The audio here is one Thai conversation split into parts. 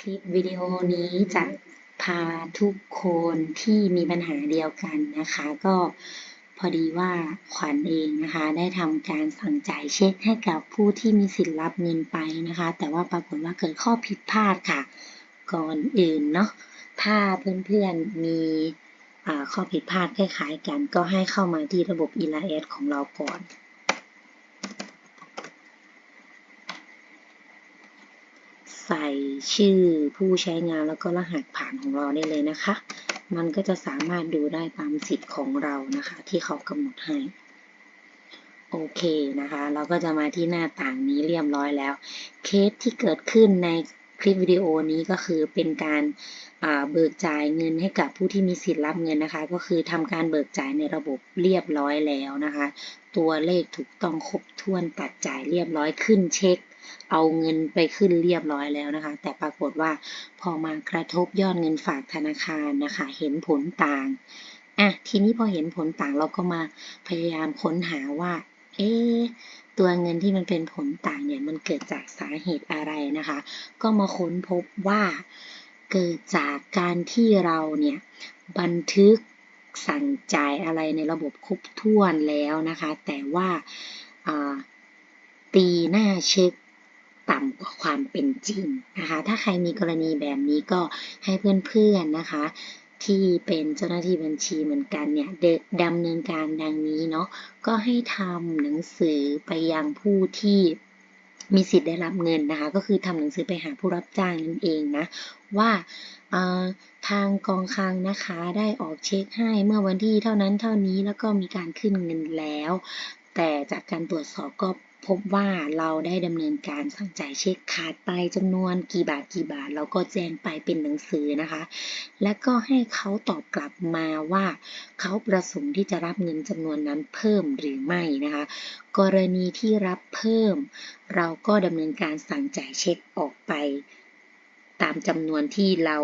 คลิปวิดีโอนี้จะพาทุกคนที่มีปัญหาเดียวกันนะคะ ก็พอดีว่าขวัญเองนะคะ ได้ทำการสั่งจ่ายเช็คให้กับผู้ที่มีสิทธิ์รับเงินไปนะคะ แต่ว่าปรากฏว่าเกิดข้อผิดพลาดค่ะ ก่อนอื่นเนาะถ้าเพื่อนๆมีข้อผิดพลาดคล้ายๆกัน ก็ให้เข้ามาที่ระบบ e l a s ของเราก่อน ใส่ชื่อผู้ใช้งานแล้วก็รหัสผ่านของเราได้เลยนะคะ มันก็จะสามารถดูได้ตามสิทธิ์ของเรานะคะ ที่เขากำหนดให้โอเคนะคะ เราก็จะมาที่หน้าต่างนี้เรียบร้อยแล้ว เคสที่เกิดขึ้นในคลิปวิดีโอนี้ก็คือเป็นการเบิกจ่ายเงินให้กับผู้ที่มีสิทธิ์รับเงินนะคะ ก็คือทำการเบิกจ่ายในระบบเรียบร้อยแล้วนะคะ ตัวเลขถูกต้องครบถ้วนตัดจ่ายเรียบร้อยขึ้นเช็ค เอาเงินไปขึ้นเรียบร้อยแล้วนะคะ แต่ปรากฏว่าพอมากระทบยอดเงินฝากธนาคารนะคะ เห็นผลต่างอะทีนี้พอเห็นผลต่างเราก็มาพยายามค้นหาว่า เอ๊ตัวเงินที่มันเป็นผลต่างเนี่ยมันเกิดจากสาเหตุอะไรนะคะ ก็มาค้นพบว่าเกิดจากการที่เราเนี่ยบันทึกสั่งจ่ายอะไรในระบบครบถ้วนแล้วนะคะ แต่ว่าตีหน้าเช็ค ต่ำกว่าความเป็นจริงนะคะ ถ้าใครมีกรณีแบบนี้ก็ให้เพื่อนๆนะคะ ที่เป็นเจ้าหน้าที่บัญชีเหมือนกันเนี่ยดำเนินการดังนี้เนาะก็ให้ทำหนังสือไปยังผู้ที่มีสิทธิ์ได้รับเงินนะคะ ก็คือทำหนังสือไปหาผู้รับจ้างนั่นเองนะว่าทางกองคลังนะคะได้ออกเช็คให้เมื่อวันที่เท่านั้นเท่านี้แล้วก็มีการขึ้นเงินแล้ว แต่จากการตรวจสอบก็ พบว่าเราได้ดำเนินการสั่งจ่ายเช็คขาดไปจำนวนกี่บาทกี่บาท เราก็แจ้งไปเป็นหนังสือนะคะ และก็ให้เขาตอบกลับมาว่า เขาประสงค์ที่จะรับเงินจำนวนนั้นเพิ่มหรือไม่นะคะ กรณีที่รับเพิ่ม เราก็ดำเนินการสั่งจ่ายเช็คออกไป ตามจำนวนที่เรา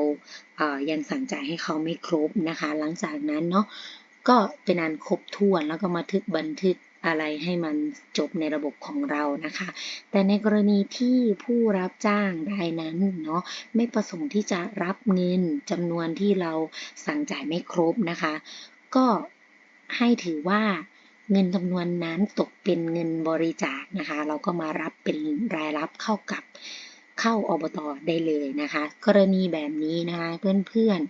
เยังสั่งจ่ายให้เขาไม่ครบนะคะ หลังจากนั้นเนาะก็เป็นอันครบถ้วนแล้วก็มาทึกบันทึก อะไรให้มันจบในระบบของเรานะคะ แต่ในกรณีที่ผู้รับจ้างรายนั้นเนาะไม่ประสงค์ที่จะรับเงินจำนวนที่เราสั่งจ่ายไม่ครบนะคะ ก็ให้ถือว่าเงินจำนวนนั้นตกเป็นเงินบริจาคนะคะ เราก็มารับเป็นรายรับเข้ากับเข้าอบตได้เลยนะคะ กรณีแบบนี้นะคะเพื่อน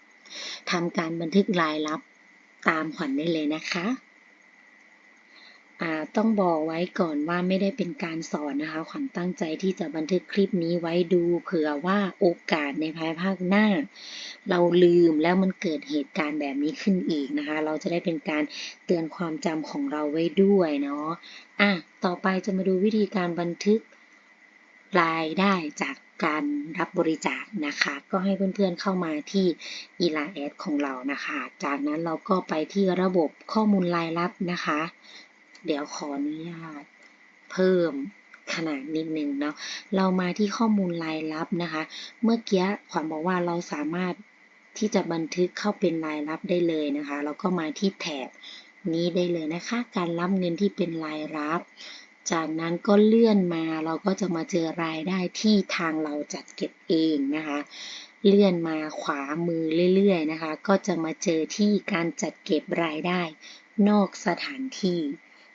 ๆทำการบันทึกรายรับตามขวัญได้เลยนะคะ ต้องบอกไว้ก่อนว่าไม่ได้เป็นการสอนนะคะ ขวัญตั้งใจที่จะบันทึกคลิปนี้ไว้ดูเผื่อว่าโอกาสในภายภาคหน้า เราลืมแล้วมันเกิดเหตุการณ์แบบนี้ขึ้นอีกนะคะ เราจะได้เป็นการเตือนความจำของเราไว้ด้วยเนาะอะต่อไปจะมาดูวิธีการบันทึกรายได้จากการรับบริจาคนะคะ ก็ให้เพื่อนๆเข้ามาที่ e l a a d ของเรานะคะ จากนั้นเราก็ไปที่ระบบข้อมูลรายรับนะคะ เดี๋ยวขออนุญาตเพิ่มขนาดนิดนึงเนาะ เรามาที่ข้อมูลรายรับนะคะ เมื่อกี้ขวัญบอกว่าเราสามารถที่จะบันทึกเข้าเป็นรายรับได้เลยนะคะเราก็มาที่แถบนี้ได้เลยนะคะ การรับเงินที่เป็นรายรับ จากนั้นก็เลื่อนมาเราก็จะมาเจอรายได้ที่ทางเราจัดเก็บเองนะคะ เลื่อนมาขวามือเรื่อยๆนะคะ ก็จะมาเจอที่การจัดเก็บรายได้ นอกสถานที่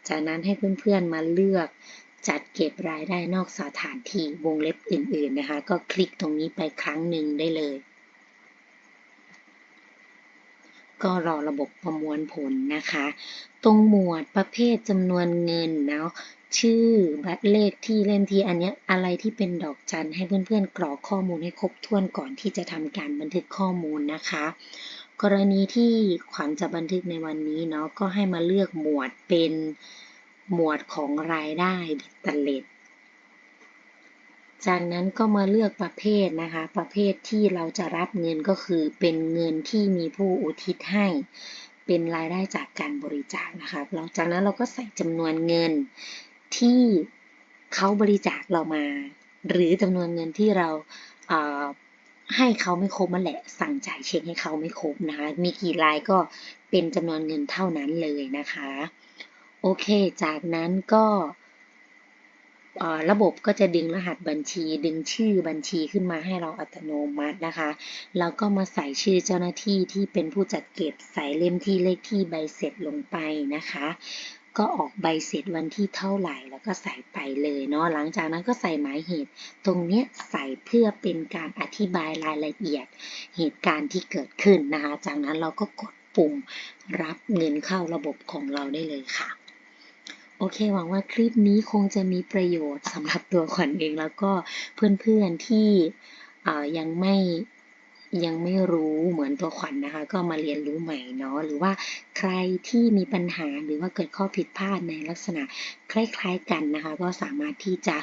จากนั้นให้เพื่อนๆมาเลือกจัดเก็บรายได้นอกสถานที่วงเล็บอื่นๆนะคะ ก็คลิกตรงนี้ไปครั้งหนึ่งได้เลย ก็รอระบบประมวลผลนะคะ ตรงหมวดประเภทจำนวนเงินเนาะชื่อบัตรเลขที่เล่มที่อันนี้อะไรที่เป็นดอกจันให้เพื่อนๆกรอกข้อมูลให้ครบถ้วนก่อนที่จะทำการบันทึกข้อมูลนะคะ กรณีที่ขวัญจะบันทึกในวันนี้เนาะก็ให้มาเลือกหมวดเป็นหมวดของรายได้บิตเตเลตจากนั้นก็มาเลือกประเภทนะคะ ประเภทที่เราจะรับเงินก็คือเป็นเงินที่มีผู้อุทิศให้ เป็นรายได้จากการบริจาคนะคะเราจากนั้นเราก็ใส่จำนวนเงินที่เขาบริจาคเรามา หรือจำนวนเงินที่เรา ให้เขาไม่ครบมันแหละ สั่งจ่ายเช็คให้เขาไม่ครบนะคะ มีกี่รายก็เป็นจำนวนเงินเท่านั้นเลยนะคะ โอเค จากนั้นก็ระบบก็จะดึงรหัสบัญชี ดึงชื่อบัญชีขึ้นมาให้เราอัตโนมัตินะคะ แล้วก็มาใส่ชื่อเจ้าหน้าที่ที่เป็นผู้จัดเก็บใส่เล่มที่เลขที่ใบเสร็จลงไปนะคะ ก็ออกใบเสร็จวันที่เท่าไหร่แล้วก็ใส่ไปเลยเนาะหลังจากนั้นก็ใส่หมายเหตุ ตรงเนี้ยใส่เพื่อเป็นการอธิบายรายละเอียดเหตุการณ์ที่เกิดขึ้นนะคะจากนั้นเราก็กดปุ่มรับเงินเข้าระบบของเราได้เลยค่ะ โอเคหวังว่าคลิปนี้คงจะมีประโยชน์สำหรับตัวขวัญเองแล้วก็เพื่อนๆที่ยังไม่ ยังไม่รู้เหมือนตัวขวัญนะคะ ก็มาเรียนรู้ใหม่เนาะหรือว่าใครที่มีปัญหาหรือว่าเกิดข้อผิดพลาดในลักษณะคล้าย ๆกันนะคะ ก็สามารถที่จะ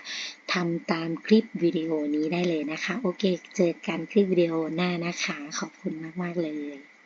ทำตามคลิปวิดีโอนี้ได้เลยนะคะ โอเค เจอกันคลิปวิดีโอหน้านะคะ ขอบคุณมาก ๆ เลย